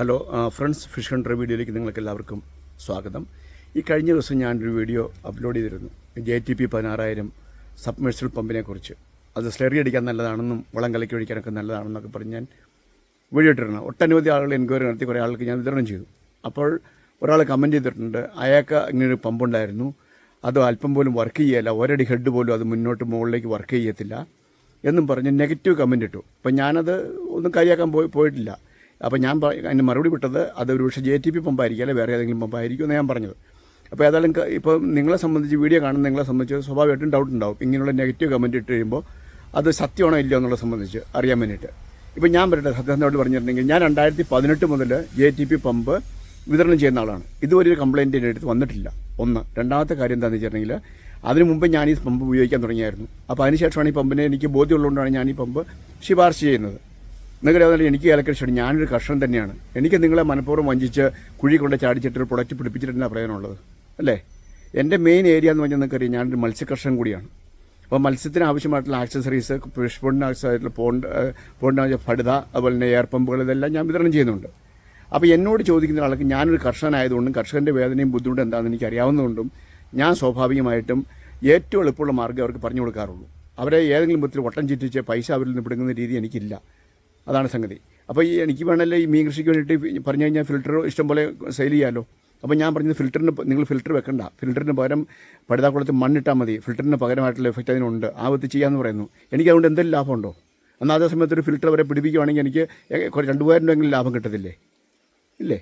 Hello friends fish hundred വീഡിയോയിലേക്ക് നിങ്ങൾക്ക് എല്ലാവർക്കും സ്വാഗതം. ഈ കഴിഞ്ഞ ദിവസം ഞാനൊരു വീഡിയോ അപ്ലോഡ് ചെയ്തിരുന്നു. ജെ ടി പി പതിനാറായിരം സബ്മെർഷ്യൽ പമ്പിനെ കുറിച്ച്. അത് സ്ലെറി അടിക്കാൻ നല്ലതാണെന്നും വളം കലക്കി ഒഴിക്കാനൊക്കെ നല്ലതാണെന്നൊക്കെ പറഞ്ഞ് ഞാൻ വീഡിയോ ഇട്ടിരുന്നു. ഒട്ടനവധി ആളുകൾ എൻക്വയറി നടത്തി കുറേ ആൾക്ക് ഞാൻ വിതരണം ചെയ്തു. അപ്പോൾ ഒരാൾ കമന്റ് ചെയ്തിട്ടുണ്ട് അയാൾക്ക് ഇങ്ങനൊരു പമ്പുണ്ടായിരുന്നു അത് അല്പം പോലും വർക്ക് ചെയ്യല്ല. ഒരടി ഹെഡ് പോലും അത് മുന്നോട്ട് മുകളിലേക്ക് വർക്ക് ചെയ്യത്തില്ല. എന്നും പറഞ്ഞ് നെഗറ്റീവ് കമന്റ് ഇട്ടു. അപ്പം ഞാനത് ഒന്നും കൈയാക്കാൻ പോയി പോയിട്ടില്ല. അപ്പോൾ ഞാൻ അതിന് മറുപടി വിട്ടത് അത് ഒരു പക്ഷേ ജെ ടി പി പമ്പായിരിക്കും അല്ലെങ്കിൽ വേറെ ഏതെങ്കിലും പമ്പായിരിക്കും എന്ന് ഞാൻ പറഞ്ഞത്. അപ്പോൾ ഏതായാലും ഇപ്പോൾ നിങ്ങളെ സംബന്ധിച്ച് വീഡിയോ കാണുന്ന നിങ്ങളെ സംബന്ധിച്ച് സ്വാഭാവികമായിട്ടും ഡൗട്ട് ഉണ്ടാവും. ഇങ്ങനെയുള്ള നെഗറ്റീവ് കമന്റ് ഇട്ട് കഴിയുമ്പോൾ അത് സത്യമാണോ ഇല്ലയോ എന്നുള്ളത് സംബന്ധിച്ച് അറിയാൻ വേണ്ടിയിട്ട്. ഇപ്പോൾ ഞാൻ പറയട്ടെ സത്യസന്ധമായിട്ട് പറഞ്ഞിട്ടുണ്ടെങ്കിൽ ഞാൻ രണ്ടായിരത്തി പതിനെട്ട് മുതൽ ജെ ടി പി പമ്പ് വിതരണം ചെയ്യുന്ന ആളാണ്. ഇതുവരെ ഒരു കംപ്ലയിന്റ് എന്റെ അടുത്ത് വന്നിട്ടില്ല. ഒന്ന്. രണ്ടാമത്തെ കാര്യം എന്താണെന്ന് വെച്ചിട്ടുണ്ടെങ്കിൽ അതിന് മുമ്പ് ഞാൻ ഈ പമ്പ് ഉപയോഗിക്കാൻ തുടങ്ങിയായിരുന്നു. അപ്പോൾ അതിനുശേഷമാണ് ഈ പമ്പിനെ എനിക്ക് ബോധ്യമുള്ളതുകൊണ്ടാണ് ഞാൻ ഈ പമ്പ് ശുപാർശ ചെയ്യുന്നത്. നിങ്ങൾക്കറിയാവുന്ന എനിക്ക് ഏലക്കൃഷിയാണ് ഞാനൊരു കർഷകൻ തന്നെയാണ്. എനിക്ക് നിങ്ങളെ മനഃപൂർവം വഞ്ചിച്ച് കുഴി കൊണ്ട് ചാടിച്ചിട്ട് ഒരു പ്രൊഡക്റ്റ് പിടിപ്പിച്ചിട്ടാണ് പറയാനുള്ളത്. അല്ലേ? എന്റെ മെയിൻ ഏരിയ എന്ന് പറഞ്ഞാൽ നിങ്ങൾക്കറിയാം ഞാനൊരു മത്സ്യകർഷകൻ കൂടിയാണ്. അപ്പോൾ മത്സ്യത്തിന് ആവശ്യമായിട്ടുള്ള ആക്സസറീസ് ഫിഷ് പോണ്ടിന് ആവശ്യമായിട്ടുള്ള പോണ്ട് പോണ്ടിന് ഫടുത അതുപോലെ തന്നെ എയർ പമ്പുകൾ ഇതെല്ലാം ഞാൻ വിതരണം ചെയ്യുന്നുണ്ട്. അപ്പോൾ എന്നോട് ചോദിക്കുന്ന ആൾക്ക് ഞാനൊരു കർഷകനായതുകൊണ്ടും കർഷകന്റെ വേദനയും ബുദ്ധിമുട്ടും എന്താണെന്ന് എനിക്ക് അറിയാവുന്നതുകൊണ്ടും ഞാൻ സ്വാഭാവികമായിട്ടും ഏറ്റവും എളുപ്പമുള്ള മാർഗം അവർക്ക് പറഞ്ഞു കൊടുക്കാറുള്ളൂ. അവരെ ഏതെങ്കിലും വിധത്തിൽ വട്ടം ചുറ്റിച്ച് പൈസ അവരിൽ നിന്ന് പിടുങ്ങുന്ന രീതി എനിക്കില്ല. അതാണ് സംഗതി. അപ്പോൾ ഈ എനിക്ക് വേണമല്ലോ ഈ മീൻ കൃഷിക്ക് വേണ്ടിയിട്ട് പറഞ്ഞു കഴിഞ്ഞാൽ ഫിൽറ്റർ ഇഷ്ടംപോലെ സെയിൽ ചെയ്യാമല്ലോ അപ്പോൾ ഞാൻ പറഞ്ഞത് ഫിൽറ്ററിന് നിങ്ങൾ ഫിൽറ്റർ വെക്കണ്ട. ഫിൽറ്ററിന് പകരം പടുതാക്കുളത്ത് മണ്ണിട്ടാൽ മതി. ഫിൽറ്ററിന് പകരമായിട്ടുള്ള എഫക്റ്റ് അതിനുണ്ട്. ആ വിധത്തിൽ ചെയ്യാമെന്ന് പറയുന്നു. എനിക്ക് അതുകൊണ്ട് എന്തെങ്കിലും ലാഭമുണ്ടോ? എന്നാൽ അതേ സമയത്ത് ഒരു ഫിൽറ്റർ വരെ പിടിപ്പിക്കുകയാണെങ്കിൽ എനിക്ക് രണ്ട് മൂവായിരം രൂപയെങ്കിലും ലാഭം കിട്ടത്തില്ലേ? ഇല്ലേ?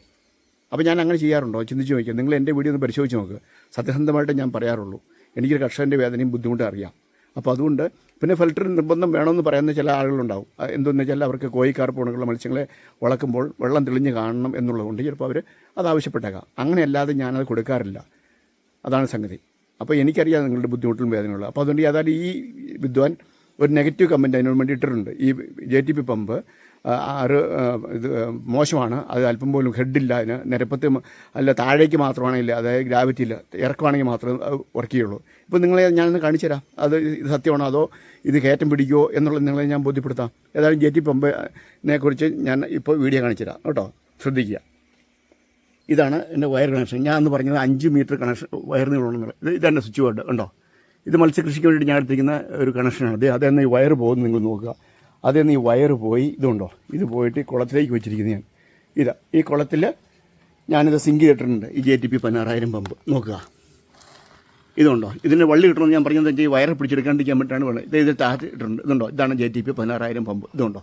അപ്പോൾ ഞാൻ അങ്ങനെ ചെയ്യാറുണ്ടോ? ചിന്തിച്ച് നോക്കിയാൽ നിങ്ങൾ എന്റെ വീഡിയോ ഒന്ന് പരിശോധിച്ച് നോക്ക്. സത്യസന്ധമായിട്ട് ഞാൻ പറയാറുള്ളൂ. എനിക്കൊരു കർഷകന്റെ വേദനയും ബുദ്ധിമുട്ടും അറിയാം. അപ്പോൾ അതുകൊണ്ട് പിന്നെ ഫിൽട്ടർ നിർബന്ധം വേണമെന്ന് പറയുന്ന ചില ആളുകളുണ്ടാവും. എന്തെന്ന് വെച്ചാൽ അവർക്ക് കോഴിക്കാർപ്പ് പോണുള്ള മത്സ്യങ്ങളെ വളക്കുമ്പോൾ വെള്ളം തെളിഞ്ഞ് കാണണം എന്നുള്ളതുകൊണ്ട് ചിലപ്പോൾ അവർ അത് ആവശ്യപ്പെട്ടേക്കാം. അങ്ങനെയല്ലാതെ ഞാനത് കൊടുക്കാറില്ല. അതാണ് സംഗതി. അപ്പോൾ എനിക്കറിയാം നിങ്ങളുടെ ബുദ്ധിമുട്ടും വേദനയുള്ളൂ അപ്പോൾ അതുകൊണ്ട് ഏതായാലും ഈ വിദ്വാൻ ഒരു നെഗറ്റീവ് കമന്റ് അതിനോട് വേണ്ടി ഇട്ടിട്ടുണ്ട് ഈ ജെ ടി പി പമ്പ് ആ, ഇത് മോശമാണ്. അത് അല്പം പോലും ഹെഡില്ല. അതിന് നിരപ്പത്ത് അല്ല താഴേക്ക് മാത്രമാണെങ്കിൽ അതായത് ഗ്രാവിറ്റി ഇല്ല. ഇറക്കുവാണെങ്കിൽ മാത്രമേ അത് വർക്ക് ചെയ്യുള്ളൂ ഇപ്പോൾ നിങ്ങളെ ഞാനൊന്ന് കാണിച്ചു തരാം. അത് ഇത് സത്യമാണോ? അതോ ഇത് കയറ്റം പിടിക്കുമോ എന്നുള്ളത് നിങ്ങളെ ഞാൻ ബോധ്യപ്പെടുത്താം. ഏതായാലും ജെറ്റി പമ്പിനെ കുറിച്ച് ഞാൻ ഇപ്പോൾ വീഡിയോ കാണിച്ചു തരാം. കേട്ടോ? ശ്രദ്ധിക്കുക. ഇതാണ് എന്റെ വയർ കണക്ഷൻ. ഞാൻ അന്ന് പറഞ്ഞത് അഞ്ച് മീറ്റർ കണക്ഷൻ വയർ നീളമുള്ളത് ഇത് ഇതാണ് സ്വിച്ച് ബോർഡ്. ഉണ്ടോ ഇത് മത്സ്യകൃഷിക്ക് വേണ്ടി ഞാൻ എടുത്തിരിക്കുന്ന ഒരു കണക്ഷനാണ്. ഇത് അതെന്ന് ഈ വയർ പോകുന്നത് നിങ്ങൾ നോക്കുക. അതേന്ന് ഈ വയർ പോയി. ഇതുണ്ടോ? ഇത് പോയിട്ട് ഈ കുളത്തിലേക്ക് വെച്ചിരിക്കുന്നത് ഞാൻ. ഇതാ ഈ കുളത്തിൽ ഞാനിത് സിങ്ക് ചെയ്തിട്ടുണ്ട്. ഈ ജെ ടി പി പതിനാറായിരം പമ്പ്. നോക്കുക. ഇതുണ്ടോ? ഇതിന്റെ വള്ളി കിട്ടണമെന്ന് ഞാൻ പറഞ്ഞത് ഈ വയർ പിടിച്ചെടുക്കാണ്ടിരിക്കാൻ പറ്റാണ് വെള്ളം. ഇത് ഇത് താറ്റ് ഇട്ടിട്ടുണ്ട്. ഇതുണ്ടോ? ഇതാണ് ജെ ടി പി പതിനാറായിരം പമ്പ്. ഇതുണ്ടോ?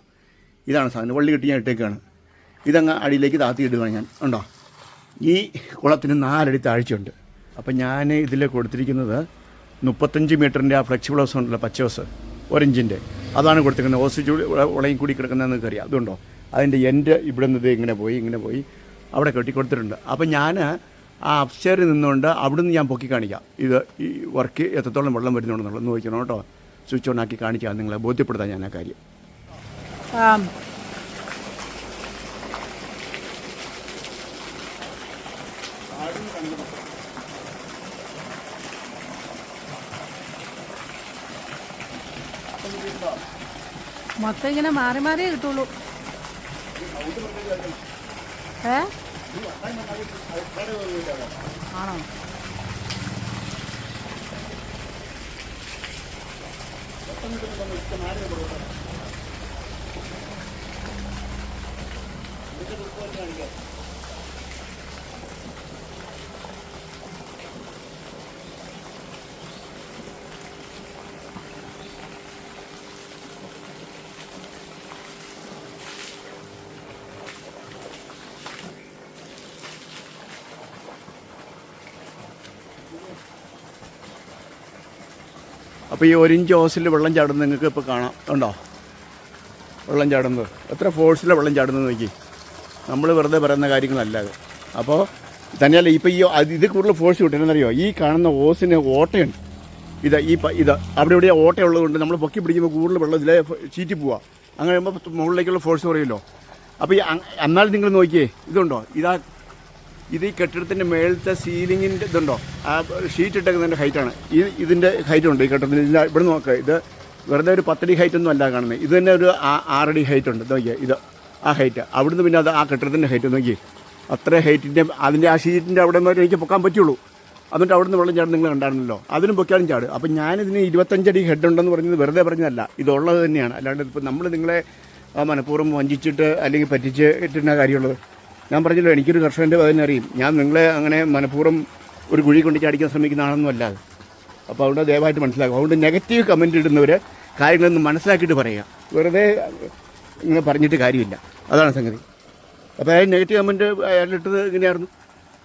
ഇതാണ് സാധനം. വള്ളി കിട്ടി ഞാൻ ഇട്ടേക്കാണ്. ഇതങ്ങ് അടിയിലേക്ക് താത്തി ഇടുകയാണ് ഞാൻ. ഉണ്ടോ? ഈ കുളത്തിന് നാലടി താഴ്ചയുണ്ട്. അപ്പം ഞാൻ ഇതിൽ കൊടുത്തിരിക്കുന്നത് മുപ്പത്തഞ്ച് മീറ്ററിന്റെ ആ ഫ്ലെക്സിബിൾ ഹൗസ് ഉണ്ടല്ലോ പച്ച ഹൗസ് ഒരിഞ്ചിന്റെ. അതാണ് കൊടുത്തിരിക്കുന്നത്. ഹോസ് ചൂടി ഉളയും കൂടി കിടക്കുന്നതെന്ന് അറിയാം. അതുണ്ടോ? അതിന്റെ എന്റെ ഇവിടെ നിന്ന് ഇങ്ങനെ പോയി ഇങ്ങനെ പോയി. അവിടെ കെട്ടി കൊടുത്തിട്ടുണ്ട്. അപ്പം ഞാൻ ആ അപ്സ്റ്റേറിൽ നിന്നുകൊണ്ട് അവിടുന്ന് ഞാൻ പൊക്കി കാണിക്കാം. ഇത് ഈ വർക്ക് എത്രത്തോളം വെള്ളം വരുന്നുണ്ടെന്നുള്ളത് നോക്കണം കേട്ടോ. സ്വിച്ച് ഓൺ ആക്കി കാണിക്കാം. നിങ്ങളെ ബോധ്യപ്പെടുത്താം ഞാൻ ആ കാര്യം. ആ. മൊത്തം ഇങ്ങനെ മാറി മാറിയേ കിട്ടുള്ളൂ. ഏ? ആണോ? അപ്പോൾ ഈ ഒരിഞ്ച് ഓസിൽ വെള്ളം ചാടുന്നത് നിങ്ങൾക്ക് ഇപ്പോൾ കാണാം. ഉണ്ടോ വെള്ളം ചാടുന്നത്. എത്ര ഫോഴ്സിലാണ് വെള്ളം ചാടുന്നത് നോക്കി. നമ്മൾ വെറുതെ പറയുന്ന കാര്യങ്ങളല്ല അത്. അപ്പോൾ തന്നെയല്ല ഇപ്പോൾ ഈ ഇത് കൂടുതൽ ഫോഴ്സ് കിട്ടുന്നറിയോ ഈ കാണുന്ന ഓസിന് ഓട്ടയുണ്ട്. ഇത് ഈ ഇത് അവിടെ ഇവിടെ ഓട്ടയുള്ളത് കൊണ്ട് നമ്മൾ പൊക്കി പിടിക്കുമ്പോൾ കൂടുതൽ വെള്ളം ഇതിലെ ചീറ്റി പോവുക അങ്ങനെ വരുമ്പോൾ മുകളിലേക്കുള്ള ഫോഴ്സ് കുറയുമല്ലോ. അപ്പോൾ ഈ എന്നാൽ നിങ്ങൾ നോക്കിയേ ഇതുണ്ടോ? ഇതാ ഇത് ഈ കെട്ടിടത്തിന്റെ മേളത്തെ സീലിങ്ങിന്റെ ഇതുണ്ടോ? ആ ഷീറ്റ് ഇട്ടേക്കുന്നതിന്റെ ഹൈറ്റാണ് ഈ ഇതിന്റെ ഹൈറ്റ് ഉണ്ട് ഈ കെട്ടിടത്തിന് ഇതിന്റെ ഇവിടെ നോക്കുക ഇത് വെറുതെ ഒരു പത്തടി ഹൈറ്റ് ഒന്നും അല്ല കാണുന്നത്. ഇത് തന്നെ ഒരു ആറടി ഹൈറ്റ് ഉണ്ട്. നോക്കിയാൽ നോക്കിയേ ഇത് ആ ഹൈറ്റ് അവിടുന്ന് പിന്നെ അത് ആ കെട്ടിടത്തിന്റെ ഹൈറ്റ് നോക്കി അത്ര ഹൈറ്റിന്റെ അതിന്റെ ആ ഷീറ്റിന്റെ അവിടെ വരെ എനിക്ക് പൊക്കാൻ പറ്റുള്ളൂ. എന്നിട്ട് അവിടുന്ന് വെള്ളം ചാടും നിങ്ങൾ കണ്ടായിരുന്നല്ലോ. അതിനും പൊക്കാനും ചാടും. അപ്പം ഞാനിതിന് ഇരുപത്തഞ്ചടി ഹെഡ് ഉണ്ടെന്ന് പറഞ്ഞത് വെറുതെ പറഞ്ഞതല്ല. ഇതുള്ളത് തന്നെയാണ്. അല്ലാണ്ട് ഇപ്പോൾ നമ്മൾ നിങ്ങളെ മനഃപൂർവം വഞ്ചിച്ചിട്ട് അല്ലെങ്കിൽ പറ്റിച്ച് ഇട്ടിരുന്ന കാര്യമുള്ളത് ഞാൻ പറഞ്ഞല്ലോ എനിക്കൊരു കർഷകന്റെ അതിനറിയും ഞാൻ നിങ്ങളെ അങ്ങനെ മനഃപൂർവം ഒരു കുഴി കൊണ്ട് ചാടിക്കാൻ ശ്രമിക്കുന്ന ആളൊന്നും അല്ലാതെ. അപ്പോൾ അതുകൊണ്ട് ദയവായിട്ട് മനസ്സിലാക്കും അതുകൊണ്ട് നെഗറ്റീവ് കമന്റ് ഇടുന്നവർ കാര്യങ്ങളൊന്ന് മനസ്സിലാക്കിയിട്ട് പറയുക. വെറുതെ ഇങ്ങനെ പറഞ്ഞിട്ട് കാര്യമില്ല. അതാണ് സംഗതി. അപ്പോൾ അയാൾ നെഗറ്റീവ് കമന്റ് അയാളിട്ടത് ഇങ്ങനെയായിരുന്നു.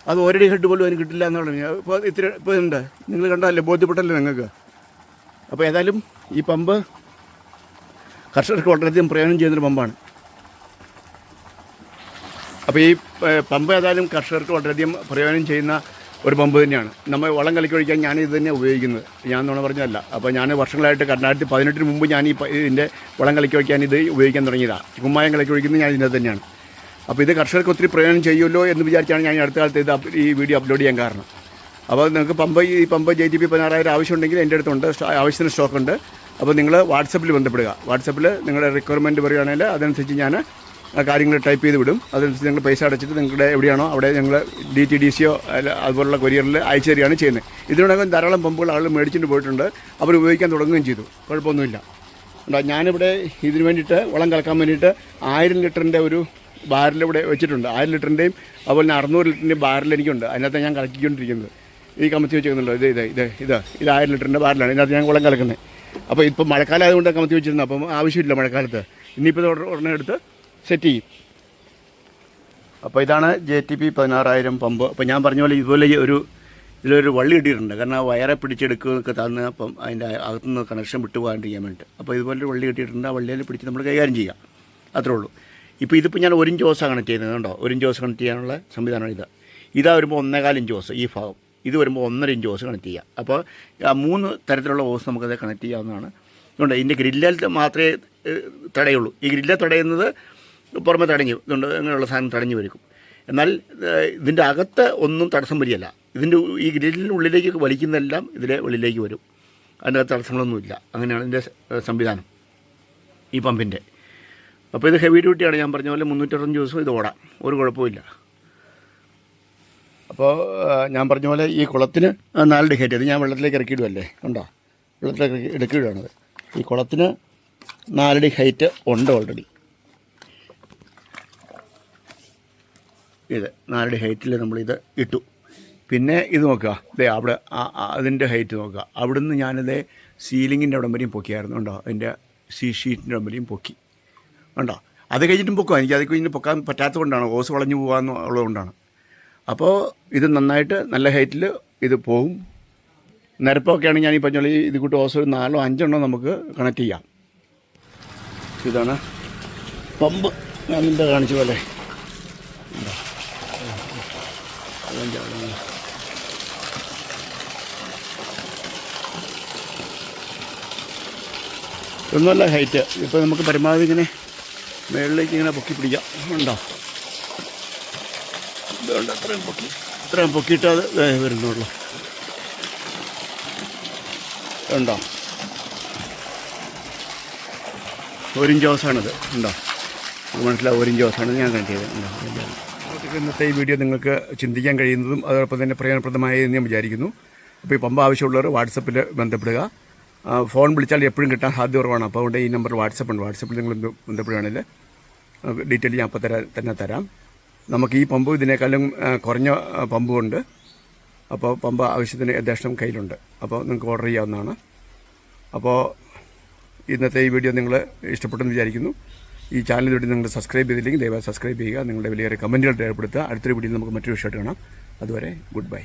അത് ഒരടി ഹെഡ് പോലും അതിന് കിട്ടില്ല എന്നുള്ളത് ഇപ്പോൾ ഇത്തിരി ഇപ്പോൾ ഉണ്ട് നിങ്ങൾ കണ്ടല്ലേ ബോധ്യപ്പെട്ടല്ലേ നിങ്ങൾക്ക്? അപ്പോൾ ഏതായാലും ഈ പമ്പ് കർഷകർക്ക് വളരെയധികം പ്രയോജനം ചെയ്യുന്നൊരു പമ്പാണ്. അപ്പോൾ ഈ പമ്പ് ഏതായാലും കർഷകർക്ക് വളരെയധികം പ്രയോജനം ചെയ്യുന്ന ഒരു പമ്പ് തന്നെയാണ്. നമ്മൾ വളം കലക്കി ഒഴിക്കാൻ ഞാൻ ഇത് തന്നെ ഉപയോഗിക്കുന്നത്. ഞാൻ നുണ പറഞ്ഞതല്ല. അപ്പോൾ ഞാൻ വർഷങ്ങളായിട്ട് രണ്ടായിരത്തി പതിനെട്ടിന് മുമ്പ് ഞാൻ ഈ ഇതിന്റെ വളം കലക്കി ഒഴിക്കാൻ ഇത് ഉപയോഗിക്കാൻ തുടങ്ങിയതാണ് കുമ്മായം കലക്കി ഒഴിക്കുന്നത് ഞാൻ ഇതിന്റെ തന്നെയാണ്. അപ്പോൾ ഇത് കർഷകർക്ക് ഒത്തിരി പ്രയോജനം ചെയ്യുമല്ലോ എന്ന് വിചാരിച്ചാണ് ഞാൻ അടുത്ത കാലത്ത് ഇത് ഈ വീഡിയോ അപ്ലോഡ് ചെയ്യാൻ കാരണം. അപ്പോൾ നിങ്ങൾക്ക് പമ്പ് ഈ പമ്പ് ജെ ടി പി പതിനാറായിരം ആവശ്യമുണ്ടെങ്കിൽ എന്റെ അടുത്തുണ്ട്. ആവശ്യത്തിന് സ്റ്റോക്കുണ്ട്. അപ്പോൾ നിങ്ങൾ വാട്സപ്പിൽ ബന്ധപ്പെടുക. വാട്സപ്പിൽ നിങ്ങളുടെ റിക്വയർമെന്റ് പറയുകയാണെങ്കിൽ അതനുസരിച്ച് ഞാൻ കാര്യങ്ങൾ ടൈപ്പ് ചെയ്ത് വിടും. അതനുസരിച്ച് ഞങ്ങൾ പൈസ അടച്ചിട്ട് നിങ്ങളുടെ എവിടെയാണോ അവിടെ ഞങ്ങൾ ഡി ടി ഡി സിയോ അതുപോലുള്ള കൊരിയറിൽ അയച്ചു തരികയാണ് ചെയ്യുന്നത്. ഇതിനോടകം ധാരാളം പമ്പുകൾ ആളുകൾ മേടിച്ചിട്ട് പോയിട്ടുണ്ട്. അവർ ഉപയോഗിക്കാൻ തുടങ്ങുകയും ചെയ്തു. കുഴപ്പമൊന്നുമില്ല. ഉണ്ടോ ഞാനിവിടെ ഇതിന് വേണ്ടിയിട്ട് വളം കലക്കാൻ വേണ്ടിയിട്ട് ആയിരം ലിറ്ററിന്റെ ഒരു ബാരൽ ഇവിടെ വെച്ചിട്ടുണ്ട്. ആയിരം ലിറ്ററിന്റെയും അതുപോലെ തന്നെ അറുന്നൂറ് ലിറ്ററിന്റെയും ബാരൽ എനിക്കുണ്ട്. അതിനകത്ത് ഞാൻ കളക്കിക്കൊണ്ടിരിക്കുന്നത് ഈ കമത്തി വെച്ചിരിക്കുന്നുണ്ടോ? ഇത് ഇത് ഇത് ഇത് ഇത് ആയിരം ലിറ്ററിന്റെ ബാരലാണ്. ഇതിനകത്ത് ഞാൻ കുളം കലക്കുന്നത്. അപ്പോൾ ഇപ്പോൾ മഴക്കാലം ആയതുകൊണ്ട് കമത്തി വെച്ചിരുന്നു. അപ്പം ആവശ്യമില്ല മഴക്കാലത്ത്. ഇനിയിപ്പോൾ ഉടനെ എടുത്ത് സെറ്റ് ചെയ്യും. അപ്പോൾ ഇതാണ് ജെ ടി പി പതിനാറായിരം പമ്പ്. അപ്പോൾ ഞാൻ പറഞ്ഞ പോലെ ഇതുപോലെ ഒരു ഇതിലൊരു വള്ളി ഇട്ടിട്ടുണ്ട്. കാരണം ആ വയറെ പിടിച്ചെടുക്കുകയൊക്കെ തന്ന് അപ്പം അതിന്റെ അകത്തുനിന്ന് കണക്ഷൻ വിട്ടു ചെയ്യാൻ വേണ്ടിയിട്ട്. അപ്പോൾ ഇതുപോലെ ഒരു വള്ളി കിട്ടിയിട്ടുണ്ട്. ആ വള്ളിയിൽ പിടിച്ച് നമ്മൾ കൈകാര്യം ചെയ്യാം. അത്രേ ഉള്ളൂ. ഇപ്പോൾ ഇതിപ്പോൾ ഞാൻ ഒരു ഓസാണ് കണക്ട് ചെയ്യുന്നത് കണ്ടോ? ഒരു ഓസ് കണക്ട് ചെയ്യാനുള്ള സംവിധാനമാണ് ഇത്. ഇതാ വരുമ്പോൾ ഒന്നേകാൽ ഇഞ്ച് ഓസ് ഈ ഭാഗം. ഇത് വരുമ്പോൾ ഒന്നര ഇഞ്ച് ഓസ് കണക്ട് ചെയ്യുക അപ്പോൾ ആ മൂന്ന് തരത്തിലുള്ള ഓസ് നമുക്കത് കണക്ട് ചെയ്യാവുന്നതാണ്. അതുകൊണ്ട് ഇതിന്റെ ഗ്രില്ലിൽ മാത്രമേ തടയുള്ളൂ. ഈ ഗ്രില്ല തടയുന്നത് പുറമെ തടഞ്ഞു ഇതുകൊണ്ട് അങ്ങനെയുള്ള സാധനം തടഞ്ഞു വരും എന്നാൽ ഇതിന്റെ അകത്ത് ഒന്നും തടസ്സം വരികയല്ല. ഇതിന്റെ ഈ ഗ്രില്ലിനുള്ളിലേക്ക് വലിക്കുന്നതെല്ലാം ഇതിലെ ഉള്ളിലേക്ക് വരും. അതിന്റെ തടസ്സങ്ങളൊന്നുമില്ല അങ്ങനെയാണ് ഇതിന്റെ സംവിധാനം ഈ പമ്പിന്റെ അപ്പോൾ ഇത് ഹെവി ഡ്യൂട്ടിയാണ്. ഞാൻ പറഞ്ഞ പോലെ മുന്നൂറ്ററുപത് ദിവസം ഇത് ഓടാം. ഒരു കുഴപ്പമില്ല അപ്പോൾ ഞാൻ പറഞ്ഞ പോലെ ഈ കുളത്തിന് നാല് ഡിഹേറ്റ് ഇത് ഞാൻ വെള്ളത്തിലേക്ക് ഇറക്കിയിടുമല്ലേ ഉണ്ടോ? വെള്ളത്തിലേക്ക് ഇറക്കിയിടുകയാണത് ഈ കുളത്തിന് നാലടി ഹൈറ്റ് ഉണ്ട് ഓൾറെഡി ഇത് നാലടി ഹൈറ്റിൽ നമ്മളിത് ഇട്ടു. പിന്നെ ഇത് നോക്കുക. ദേ അവിടെ അതിന്റെ ഹൈറ്റ് നോക്കുക. അവിടുന്ന് ഞാനിത് സീലിങ്ങിന്റെ അവിടം വരെയും പൊക്കിയായിരുന്നു ഉണ്ടോ അതിന്റെ സീ ഷീറ്റിന്റെ അവിടം വരെയും പൊക്കി. ഉണ്ടോ അത് കഴിഞ്ഞിട്ടും പൊക്കുക എനിക്ക് അത് കഴിഞ്ഞ് പൊക്കാൻ പറ്റാത്തതുകൊണ്ടാണ്. ഓസ് വളഞ്ഞു പോകാമെന്ന് ഉള്ളതുകൊണ്ടാണ്. അപ്പോൾ ഇത് നന്നായിട്ട് നല്ല ഹൈറ്റിൽ ഇത് പോകും നിരപ്പൊക്കെയാണ് ഞാൻ ഈ പറഞ്ഞ ഇത് കൂട്ട് ഓസ് ഒരു നാലോ അഞ്ചെണ്ണോ നമുക്ക് കണക്ട് ചെയ്യാം. ഇതാണ് പമ്പ് ഞാൻ എന്താ കാണിച്ചു പോലെ. ഉണ്ടോ? അതെന്താ അവിടെ? ഇതൊന്നുമല്ല ഹൈറ്റ് ഇപ്പോൾ നമുക്ക് പരമാവധി ഇങ്ങനെ മുകളിലേക്ക് ഇങ്ങനെ പൊക്കി പിടിക്കാം. ഉണ്ടോ? ഇതുകൊണ്ട് പൊക്കി ഇത്രയും പൊക്കിയിട്ട് അത് വരുന്നുള്ളൂ. ഉണ്ടോ? ഒരു ഇഞ്ച് ഓസാണിത് ഉണ്ടോ? മനസ്സിലാവും ഒരു ഇഞ്ച് ഓസാണ് ഞാൻ കണ്ടത് ഉണ്ടോ? ഇന്നത്തെ ഈ വീഡിയോ നിങ്ങൾക്ക് ചിന്തിക്കാൻ കഴിയുന്നതും അതോടൊപ്പം തന്നെ പ്രയോജനപ്രദമായി എന്ന് ഞാൻ വിചാരിക്കുന്നു. അപ്പോൾ ഈ പമ്പ് ആവശ്യമുള്ളവർ വാട്സപ്പിൽ ബന്ധപ്പെടുക. ഫോൺ വിളിച്ചാൽ എപ്പോഴും കിട്ടാൻ സാധ്യത കുറവാണ്. അപ്പോൾ അതുകൊണ്ട് ഈ നമ്പർ വാട്സപ്പ് ഉണ്ട്. വാട്സപ്പിൽ നിങ്ങൾ ബന്ധ- ബന്ധപ്പെടുകയാണെങ്കിൽ ഡീറ്റെയിൽ ഞാൻ അപ്പോൾ തരാ തന്നെ തരാം. നമുക്ക് ഈ പമ്പ് ഇതിനേക്കാളും കുറഞ്ഞ പമ്പുണ്ട്. അപ്പോൾ പമ്പ് ആവശ്യത്തിന് യഥേഷ്ടം കയ്യിലുണ്ട്. അപ്പോൾ നിങ്ങൾക്ക് ഓർഡർ ചെയ്യാവുന്നതാണ്. അപ്പോൾ ഇന്നത്തെ ഈ വീഡിയോ നിങ്ങൾ ഇഷ്ടപ്പെട്ടെന്ന് വിചാരിക്കുന്നു. ഈ ചാനൽ വേണ്ടി നിങ്ങൾ സബ്സ്ക്രൈബ് ചെയ്തില്ലെങ്കിൽ ദയവായി സബ്സ്ക്രൈബ് ചെയ്യുക. നിങ്ങളുടെ വലിയ കമന്റുകൾ രേഖപ്പെടുത്തുക. അടുത്തൊരു വീഡിയോയിൽ നമുക്ക് മറ്റൊരു വിഷയമായിട്ട് കാണാം. അതുവരെ ഗുഡ് ബൈ